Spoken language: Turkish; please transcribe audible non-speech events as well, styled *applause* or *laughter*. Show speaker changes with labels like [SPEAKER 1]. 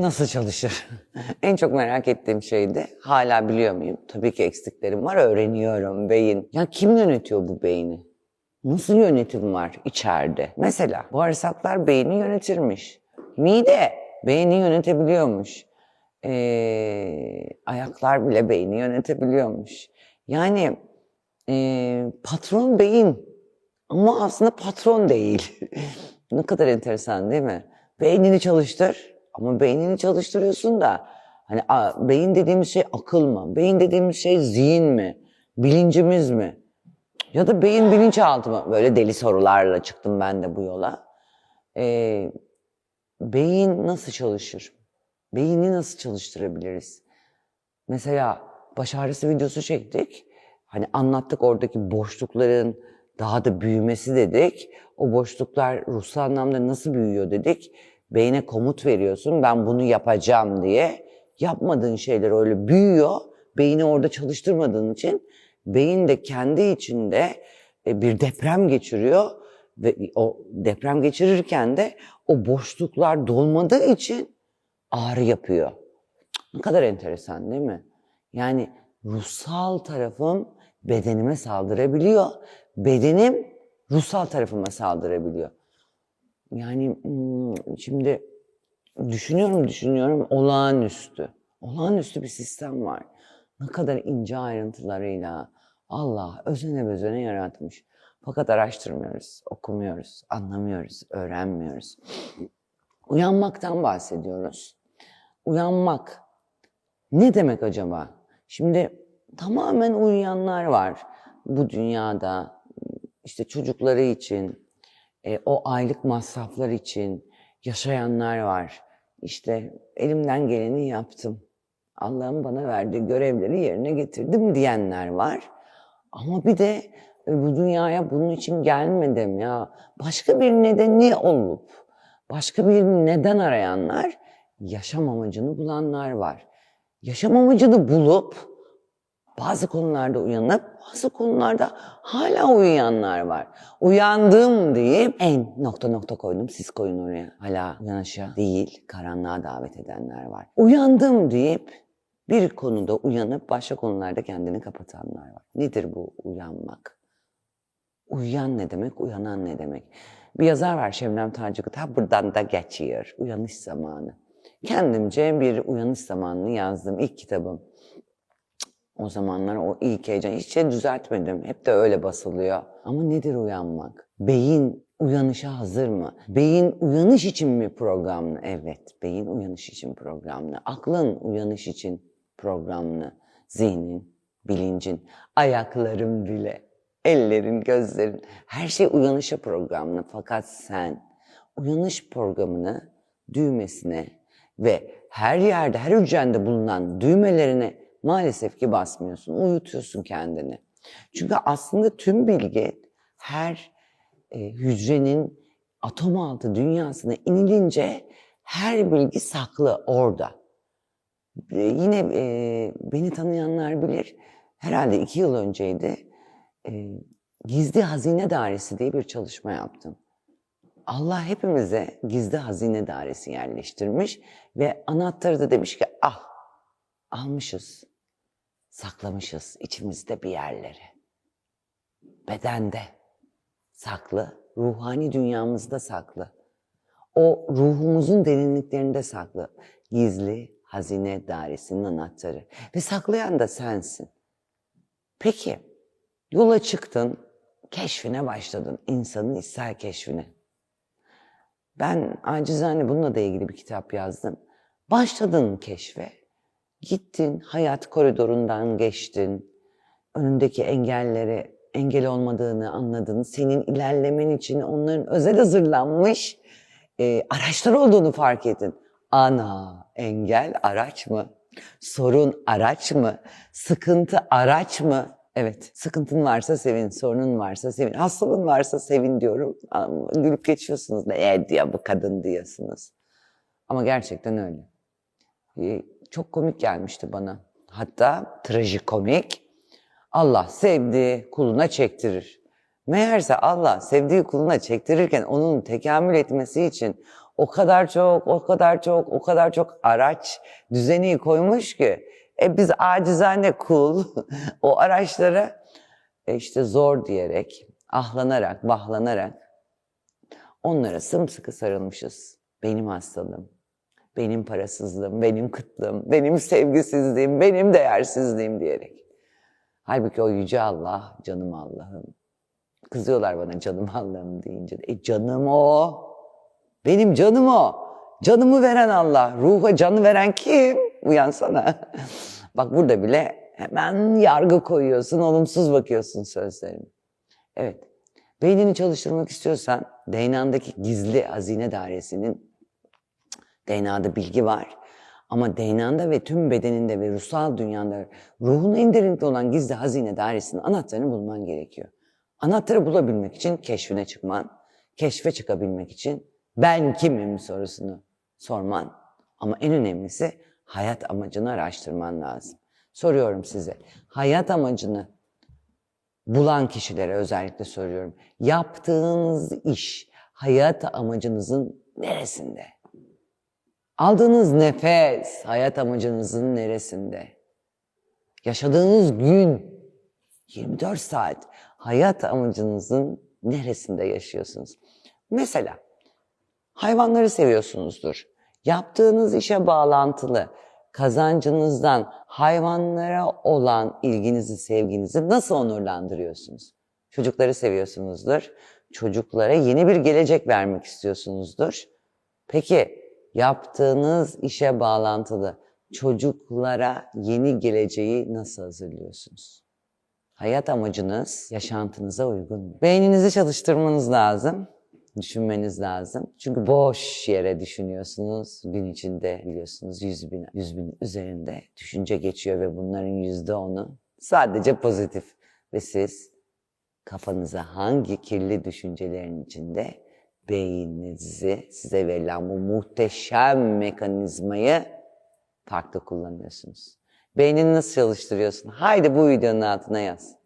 [SPEAKER 1] Nasıl çalışır? *laughs* en çok merak ettiğim şeydi. Hala biliyor muyum? Tabii ki eksiklerim var. Öğreniyorum beyin. Ya kim yönetiyor bu beyni? Nasıl yönetim var içeride? Mesela bağırsaklar beyni yönetirmiş. Mide beyni yönetebiliyormuş. Ee, ayaklar bile beyni yönetebiliyormuş. Yani ee, patron beyin ama aslında patron değil. *laughs* ne kadar enteresan değil mi? Beynini çalıştır ama beynini çalıştırıyorsun da hani a, beyin dediğimiz şey akıl mı? Beyin dediğimiz şey zihin mi? Bilincimiz mi? Ya da beyin bilinçaltı mı? Böyle deli sorularla çıktım ben de bu yola. Ee, beyin nasıl çalışır? Beyni nasıl çalıştırabiliriz? Mesela baş ağrısı videosu çektik. Hani anlattık oradaki boşlukların daha da büyümesi dedik. O boşluklar ruhsal anlamda nasıl büyüyor dedik. Beyne komut veriyorsun ben bunu yapacağım diye. Yapmadığın şeyler öyle büyüyor. Beyni orada çalıştırmadığın için beyin de kendi içinde e, bir deprem geçiriyor ve o deprem geçirirken de o boşluklar dolmadığı için ağrı yapıyor. Ne kadar enteresan değil mi? Yani ruhsal tarafım bedenime saldırabiliyor. Bedenim ruhsal tarafıma saldırabiliyor. Yani şimdi düşünüyorum düşünüyorum olağanüstü. Olağanüstü bir sistem var. Ne kadar ince ayrıntılarıyla Allah özene bezene yaratmış. Fakat araştırmıyoruz, okumuyoruz, anlamıyoruz, öğrenmiyoruz. Uyanmaktan bahsediyoruz. Uyanmak ne demek acaba? Şimdi tamamen uyuyanlar var bu dünyada. İşte çocukları için, e, o aylık masraflar için yaşayanlar var. İşte elimden geleni yaptım. Allah'ın bana verdiği görevleri yerine getirdim diyenler var. Ama bir de e, bu dünyaya bunun için gelmedim ya. Başka bir nedeni olup, başka bir neden arayanlar, yaşam amacını bulanlar var. Yaşam amacını bulup, bazı konularda uyanıp, bazı konularda hala uyuyanlar var. Uyandım deyip en nokta nokta koydum, siz koyun oraya. Hala uyanışa değil, karanlığa davet edenler var. Uyandım deyip bir konuda uyanıp başka konularda kendini kapatanlar var. Nedir bu uyanmak? Uyuyan ne demek, uyanan ne demek? Bir yazar var Şebnem Tacıkı, ta buradan da geçiyor, uyanış zamanı. Kendimce bir uyanış zamanını yazdım, ilk kitabım. O zamanlar o ilk heyecan, hiç şey düzeltmedim, hep de öyle basılıyor. Ama nedir uyanmak? Beyin uyanışa hazır mı? Beyin uyanış için mi programlı? Evet, beyin uyanış için programlı. Aklın uyanış için programlı. Zihnin, bilincin, ayakların bile, ellerin, gözlerin, her şey uyanışa programlı. Fakat sen uyanış programını düğmesine ve her yerde, her hücrende bulunan düğmelerine maalesef ki basmıyorsun, uyutuyorsun kendini. Çünkü aslında tüm bilgi her e, hücrenin atom altı dünyasına inilince her bilgi saklı orada. E, yine e, beni tanıyanlar bilir, herhalde iki yıl önceydi, e, Gizli Hazine Dairesi diye bir çalışma yaptım. Allah hepimize gizli hazine dairesi yerleştirmiş ve anahtarı da demiş ki al, almışız, saklamışız içimizde bir yerleri. Bedende saklı, ruhani dünyamızda saklı. O ruhumuzun derinliklerinde saklı. Gizli hazine dairesinin anahtarı. Ve saklayan da sensin. Peki, yola çıktın, keşfine başladın. insanın içsel keşfine. Ben acizane bununla da ilgili bir kitap yazdım. Başladın keşfe. Gittin, hayat koridorundan geçtin. Önündeki engelleri engel olmadığını anladın. Senin ilerlemen için onların özel hazırlanmış e, araçlar olduğunu fark ettin. Ana, engel araç mı? Sorun araç mı? Sıkıntı araç mı? Evet, sıkıntın varsa sevin, sorunun varsa sevin, hastalığın varsa sevin diyorum. Gülüp geçiyorsunuz da e diyor bu kadın diyorsunuz. Ama gerçekten öyle. Çok komik gelmişti bana. Hatta trajikomik. Allah sevdiği kuluna çektirir. Meğerse Allah sevdiği kuluna çektirirken onun tekamül etmesi için O kadar çok, o kadar çok, o kadar çok araç düzeni koymuş ki. E biz acizane kul *laughs* o araçlara e işte zor diyerek, ahlanarak, bahlanarak onlara sımsıkı sarılmışız. Benim hastalığım, benim parasızlığım, benim kıtlığım, benim sevgisizliğim, benim değersizliğim diyerek. Halbuki o yüce Allah, canım Allah'ım. Kızıyorlar bana canım Allah'ım deyince. de. E canım o. Benim canım o. Canımı veren Allah. Ruha canı veren kim? Uyansana. *laughs* Bak burada bile hemen yargı koyuyorsun, olumsuz bakıyorsun sözlerime. Evet. Beynini çalıştırmak istiyorsan DNA'ndaki gizli hazine dairesinin DNA'da bilgi var. Ama DNA'nda ve tüm bedeninde ve ruhsal dünyanda ruhun en derinlikte olan gizli hazine dairesinin anahtarını bulman gerekiyor. Anahtarı bulabilmek için keşfine çıkman, keşfe çıkabilmek için ben kimim sorusunu sorman. Ama en önemlisi hayat amacını araştırman lazım. Soruyorum size, hayat amacını bulan kişilere özellikle soruyorum. Yaptığınız iş hayat amacınızın neresinde? Aldığınız nefes hayat amacınızın neresinde? Yaşadığınız gün 24 saat hayat amacınızın neresinde yaşıyorsunuz? Mesela hayvanları seviyorsunuzdur. Yaptığınız işe bağlantılı kazancınızdan hayvanlara olan ilginizi, sevginizi nasıl onurlandırıyorsunuz? Çocukları seviyorsunuzdur. Çocuklara yeni bir gelecek vermek istiyorsunuzdur. Peki yaptığınız işe bağlantılı çocuklara yeni geleceği nasıl hazırlıyorsunuz? Hayat amacınız yaşantınıza uygun? Beyninizi çalıştırmanız lazım. Düşünmeniz lazım. Çünkü boş yere düşünüyorsunuz. Gün içinde biliyorsunuz 100 bin, 100 bin üzerinde düşünce geçiyor ve bunların yüzde onu sadece pozitif. Ve siz kafanıza hangi kirli düşüncelerin içinde beyninizi size verilen bu muhteşem mekanizmayı farklı kullanıyorsunuz. Beynini nasıl çalıştırıyorsun? Haydi bu videonun altına yaz.